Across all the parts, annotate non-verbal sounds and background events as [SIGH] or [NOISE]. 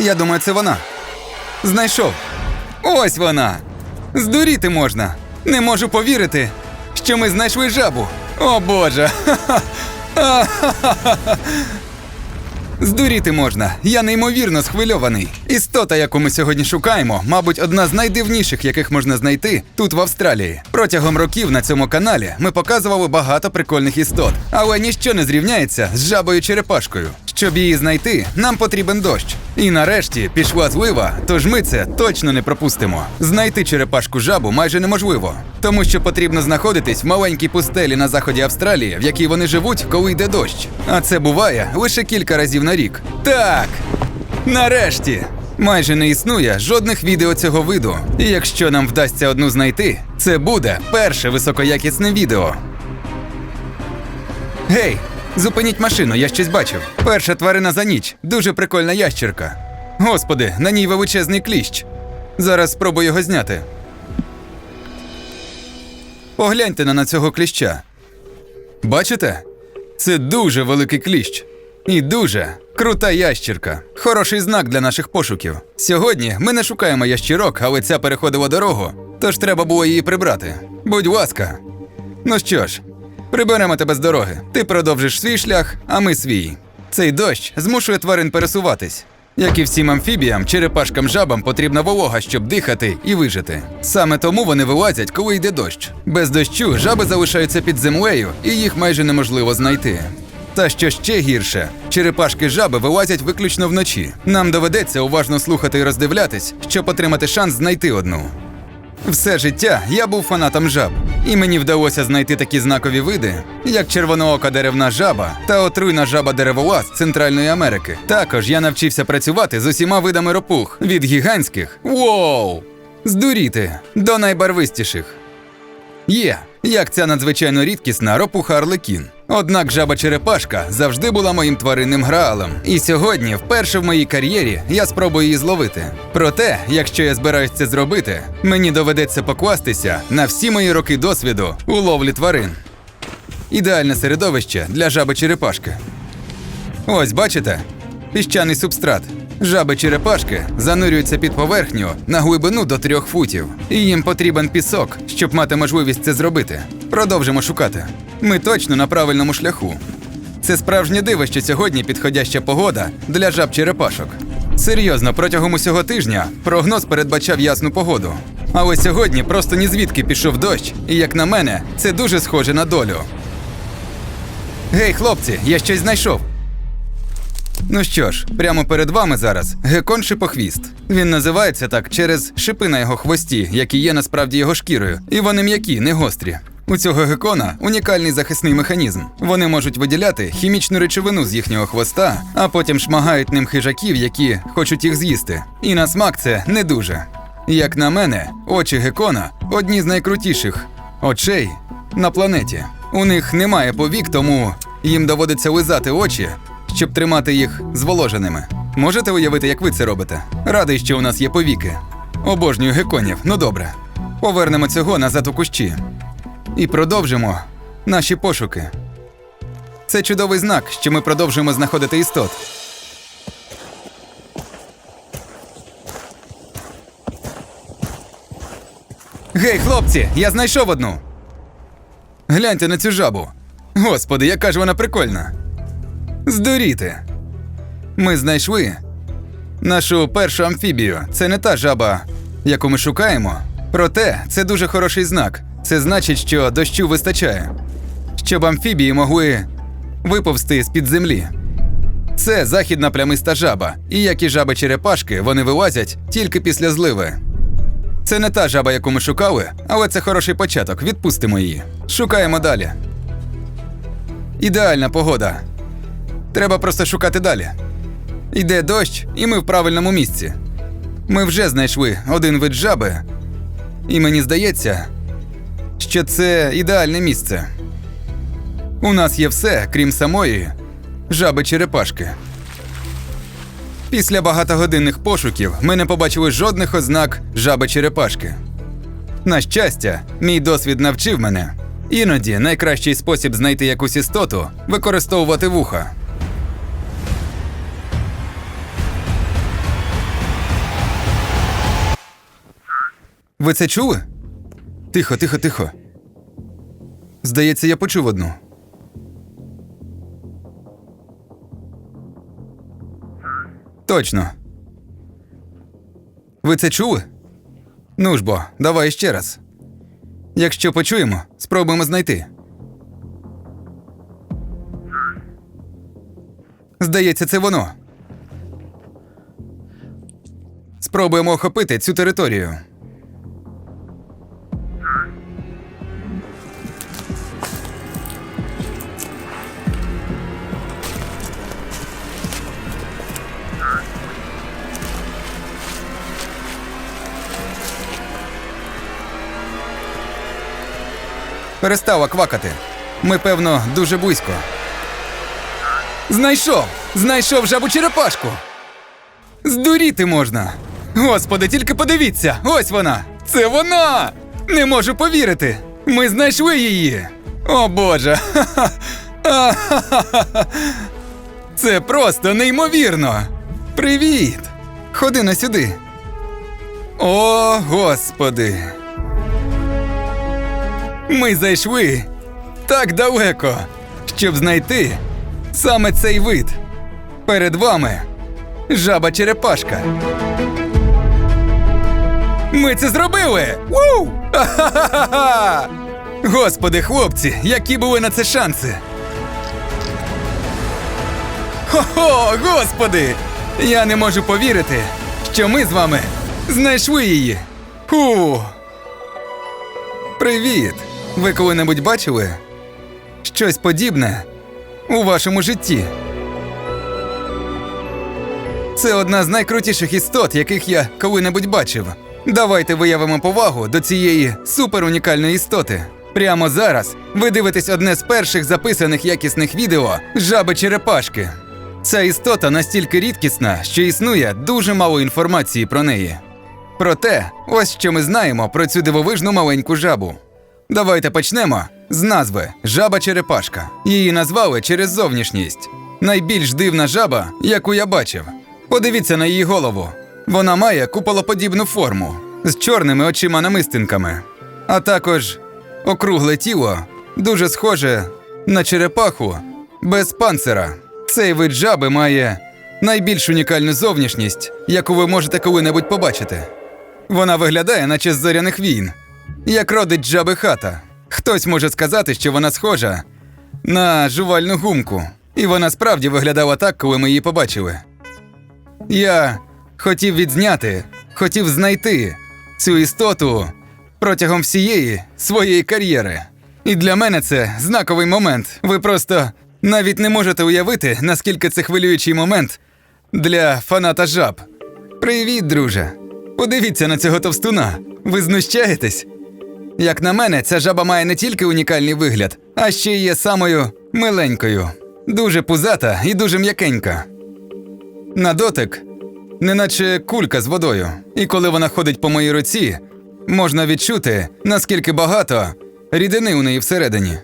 Я думаю, це вона. Знайшов. Ось вона. Здуріти можна. Не можу повірити, що ми знайшли жабу. О Боже. [LAUGHS] Здуріти можна. Я неймовірно схвильований. Істота, яку ми сьогодні шукаємо, мабуть, одна з найдивніших, яких можна знайти тут в Австралії. Протягом років на цьому каналі ми показували багато прикольних істот, але ніщо не зрівняється з жабою черепашкою. Щоб її знайти, нам потрібен дощ. І нарешті пішла злива, тож ми це точно не пропустимо. Знайти черепашку жабу майже неможливо, тому що потрібно знаходитись в маленькій пустелі на заході Австралії, в якій вони живуть, коли йде дощ. А це буває лише кілька разів на рік. Так, нарешті. Майже не існує жодних відео цього виду. І якщо нам вдасться одну знайти, це буде перше високоякісне відео. Гей, зупиніть машину, я щось бачив. Перша тварина за ніч. Дуже прикольна ящерка. Господи, на ній величезний кліщ. Зараз спробую його зняти. Погляньте на, цього кліща. Бачите? Це дуже великий кліщ. І дуже крута ящірка. Хороший знак для наших пошуків. Сьогодні ми не шукаємо ящірок, але ця переходила дорогу, тож треба було її прибрати. Будь ласка. Ну що ж, приберемо тебе з дороги. Ти продовжиш свій шлях, а ми свій. Цей дощ змушує тварин пересуватись. Як і всім амфібіям, черепашкам жабам потрібна волога, щоб дихати і вижити. Саме тому вони вилазять, коли йде дощ. Без дощу жаби залишаються під землею, і їх майже неможливо знайти. Та що ще гірше, черепашки жаби вилазять виключно вночі. Нам доведеться уважно слухати і роздивлятись, щоб отримати шанс знайти одну. Все життя я був фанатом жаб, і мені вдалося знайти такі знакові види, як червоноока деревна жаба та отруйна жаба дереволаз Центральної Америки. Також я навчився працювати з усіма видами ропух від гігантських воу! Здуріти до найбарвистіших. Є, як ця надзвичайно рідкісна ропуха Арлекін. Однак жаба черепашка завжди була моїм тваринним граалем. І сьогодні, вперше в моїй кар'єрі, я спробую її зловити. Проте, якщо я збираюсь це зробити, мені доведеться покластися на всі мої роки досвіду у ловлі тварин. Ідеальне середовище для жаби черепашки. Ось бачите? Піщаний субстрат. Жаби черепашки занурюються під поверхню на глибину до трьох футів. І їм потрібен пісок, щоб мати можливість це зробити. Продовжимо шукати. Ми точно на правильному шляху. Це справжнє диво, що сьогодні підходяща погода для жаб черепашок. Серйозно, протягом усього тижня прогноз передбачав ясну погоду. Але сьогодні просто ні звідки пішов дощ, і як на мене, це дуже схоже на долю. Гей, хлопці, я щось знайшов. Ну що ж, прямо перед вами зараз гекон шипохвіст. Він називається так через шипи на його хвості, які є насправді його шкірою, і вони м'які, не гострі. У цього гекона унікальний захисний механізм. Вони можуть виділяти хімічну речовину з їхнього хвоста, а потім шмагають ним хижаків, які хочуть їх з'їсти. І на смак це не дуже. Як на мене, очі гекона одні з найкрутіших очей на планеті. У них немає повік, тому їм доводиться лизати очі, щоб тримати їх зволоженими. Можете уявити, як ви це робите? Радий, що у нас є повіки. Обожнюю геконів. Ну добре. Повернемо цього назад у кущі. І продовжимо наші пошуки. Це чудовий знак, що ми продовжуємо знаходити істот. Гей, хлопці, я знайшов одну. Гляньте на цю жабу. Господи, яка ж вона прикольна. Здуріти. Ми знайшли нашу першу амфібію. Це не та жаба, яку ми шукаємо. Проте це дуже хороший знак. Це значить, що дощу вистачає, щоб амфібії могли виповзти з-під землі. Це західна плямиста жаба, і як і жаби черепашки, вони вилазять тільки після зливи. Це не та жаба, яку ми шукали, але це хороший початок. Відпустимо її. Шукаємо далі. Ідеальна погода. Треба просто шукати далі. Йде дощ, і ми в правильному місці. Ми вже знайшли один вид жаби, і мені здається, що це ідеальне місце. У нас є все, крім самої жаби черепашки. Після багатогодинних пошуків ми не побачили жодних ознак жаби черепашки. На щастя, мій досвід навчив мене. Іноді найкращий спосіб знайти якусь істоту використовувати вуха. Ви це чули? Тихо, тихо, тихо. Здається, я почув одну. Точно. Ви це чули? Ну ж бо, давай ще раз. Якщо почуємо, спробуємо знайти. Здається, це воно. Спробуємо охопити цю територію. Перестала квакати. Ми, певно, дуже близько. Знайшов! Знайшов жабу черепашку! Здуріти можна. Господи, тільки подивіться! Ось вона! Це вона! Не можу повірити! Ми знайшли її! О Боже! [LAUGHS] Це просто неймовірно! Привіт! Ходи на сюди. О, господи! Ми зайшли так далеко, щоб знайти саме цей вид. Перед вами жаба черепашка. Ми це зробили! Ву! Ха-ха-ха-ха! Господи, хлопці, які були на це шанси! Хо-хо, господи! Я не можу повірити, що ми з вами знайшли її. Фу! Привіт! Ви коли-небудь бачили щось подібне у вашому житті? Це одна з найкрутіших істот, яких я коли-небудь бачив. Давайте виявимо повагу до цієї суперунікальної істоти. Прямо зараз ви дивитесь одне з перших записаних якісних відео жаби черепашки. Ця істота настільки рідкісна, що існує дуже мало інформації про неї. Проте, ось що ми знаємо про цю дивовижну маленьку жабу. Давайте почнемо з назви жаба черепашка. Її назвали через зовнішність. Найбільш дивна жаба, яку я бачив. Подивіться на її голову. Вона має куполоподібну форму з чорними очима-намистинками, а також округле тіло, дуже схоже на черепаху без панцира. Цей вид жаби має найбільш унікальну зовнішність, яку ви можете коли-небудь побачити. Вона виглядає, наче з зоряних війн, як родить жаби хата. Хтось може сказати, що вона схожа на жувальну гумку, і вона справді виглядала так, коли ми її побачили. Я хотів відзняти, хотів знайти цю істоту протягом всієї своєї кар'єри. І для мене це знаковий момент. Ви просто навіть не можете уявити, наскільки це хвилюючий момент для фаната жаб. Привіт, друже. Подивіться на цього товстуна. Ви знущаєтесь? Як на мене, ця жаба має не тільки унікальний вигляд, а ще й є самою миленькою, дуже пузата і дуже м'якенька. На дотик, неначе кулька з водою. І коли вона ходить по моїй руці, можна відчути, наскільки багато рідини у неї всередині,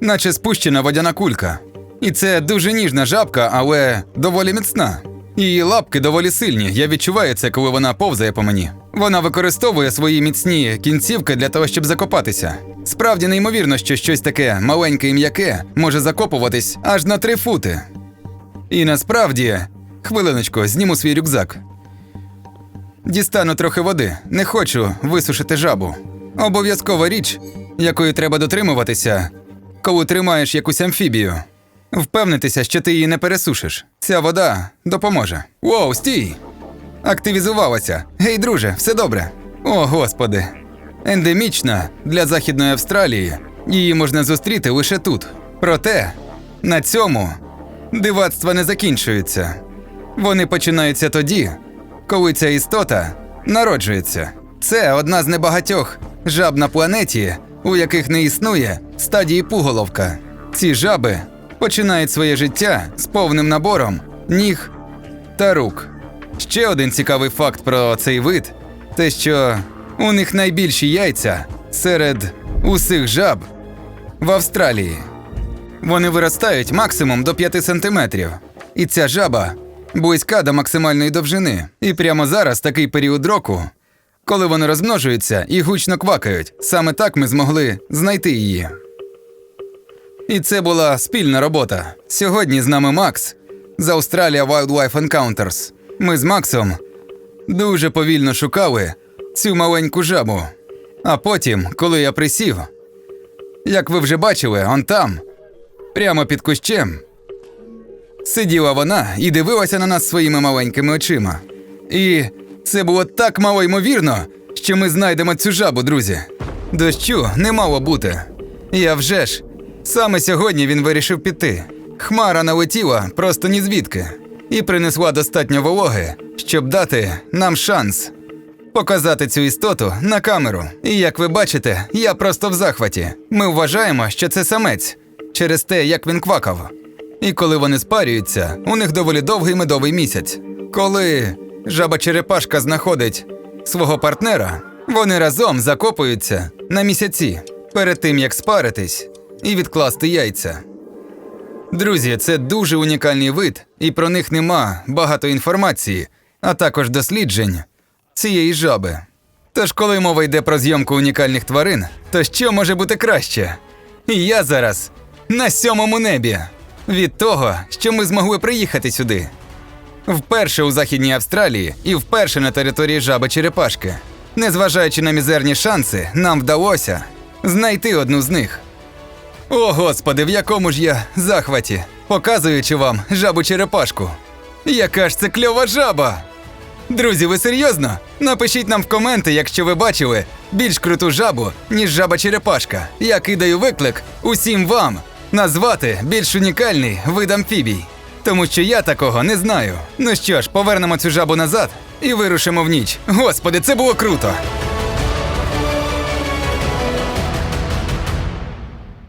наче спущена водяна кулька. І це дуже ніжна жабка, але доволі міцна. Її лапки доволі сильні. Я відчуваю це, коли вона повзає по мені. Вона використовує свої міцні кінцівки для того, щоб закопатися. Справді неймовірно, що щось таке маленьке і м'яке може закопуватись аж на три фути. І насправді, хвилиночку, зніму свій рюкзак. Дістану трохи води, не хочу висушити жабу. Обов'язкова річ, якої треба дотримуватися, коли тримаєш якусь амфібію. Впевнитися, що ти її не пересушиш. Ця вода допоможе. Воу, стій! Активізувалася. Гей, друже, все добре. О, господи. Ендемічна для Західної Австралії. Її можна зустріти лише тут. Проте на цьому дивацтва не закінчуються. Вони починаються тоді, коли ця істота народжується. Це одна з небагатьох жаб на планеті, у яких не існує стадії пуголовка. Ці жаби починають своє життя з повним набором ніг та рук. Ще один цікавий факт про цей вид те, що у них найбільші яйця серед усіх жаб в Австралії. Вони виростають максимум до 5 сантиметрів. І ця жаба близька до максимальної довжини. І прямо зараз такий період року, коли вони розмножуються і гучно квакають. Саме так ми змогли знайти її. І це була спільна робота. Сьогодні з нами Макс з Australia Wildlife Encounters. Ми з Максом дуже повільно шукали цю маленьку жабу. А потім, коли я присів, як ви вже бачили, он там, прямо під кущем, сиділа вона і дивилася на нас своїми маленькими очима. І це було так мало ймовірно, що ми знайдемо цю жабу, друзі. Дощу не мало бути. Я вже ж. Саме сьогодні він вирішив піти. Хмара налетіла просто ні звідки і принесла достатньо вологи, щоб дати нам шанс показати цю істоту на камеру. І як ви бачите, я просто в захваті. Ми вважаємо, що це самець через те, як він квакав. І коли вони спарюються, у них доволі довгий медовий місяць. Коли жаба черепашка знаходить свого партнера, вони разом закопуються на місяці перед тим як спаритись і відкласти яйця. Друзі, це дуже унікальний вид, і про них нема багато інформації, а також досліджень цієї жаби. Тож, коли мова йде про зйомку унікальних тварин, то що може бути краще? І я зараз на сьомому небі від того, що ми змогли приїхати сюди. Вперше у Західній Австралії і вперше на території жаби Черепашки. Незважаючи на мізерні шанси, нам вдалося знайти одну з них. О, господи, в якому ж я захваті, показуючи вам жабу черепашку. Яка ж це кльова жаба! Друзі, ви серйозно? Напишіть нам в коменти, якщо ви бачили більш круту жабу, ніж жаба черепашка. Я кидаю виклик усім вам назвати більш унікальний вид амфібій. Тому що я такого не знаю. Ну що ж, повернемо цю жабу назад і вирушимо в ніч. Господи, це було круто!